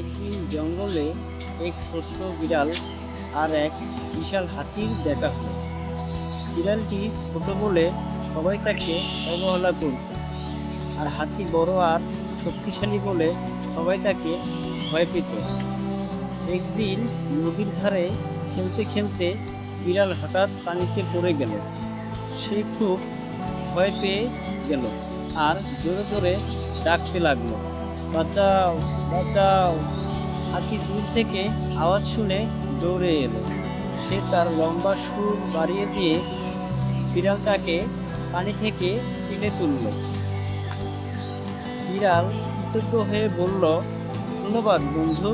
একদিন জঙ্গলে এক ছোট্ট বিড়াল আর এক বিশাল হাতির দেখা হলো। বিড়ালটি ছোট বলে সবাই তাকে অবহেলা করত। আর হাতি বড় আর শক্তিশালী বলে সবাই তাকে ভয় পেত। একদিন নদীর ধারে খেলতে খেলতে বিড়াল হঠাৎ পানিতে পড়ে গেল। সে খুব ভয় পেয়ে গেল আর জোরে জোরে ডাকতে লাগল। বাঁচাও বাঁচাও। হাতি দূর থেকে আওয়াজ শুনে দৌড়ে এলো। সে তার লম্বা সুর বাড়িয়ে দিয়ে বিড়ালটাকে পানি থেকে টেনে তুলল। বিড়াল কৃতজ্ঞ হয়ে বলল, ধন্যবাদ, বন্ধু।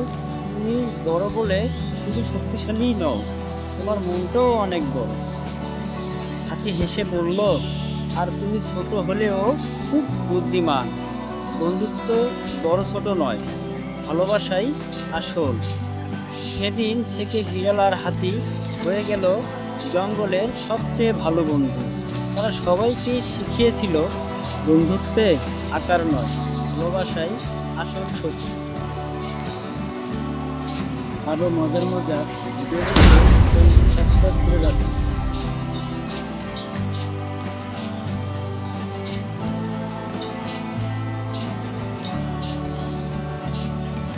তুমি বড় বলে শুধু শক্তিশালী নও, তোমার মনটাও অনেক বড়। হাতি হেসে বলল, আর তুমি ছোট হলেও খুব বুদ্ধিমান। বন্ধুত্ব বড় ছোট নয়, ভালোবাসাই আসল। সেদিন থেকে বিড়াল আর হাতি হয়ে গেল জঙ্গলের সবচেয়ে ভালো বন্ধু। তারা সবাইকে শিখিয়েছিল, বন্ধুত্বে আকার নয়, ভালোবাসাই আসল শক্তি আরও মজার মজার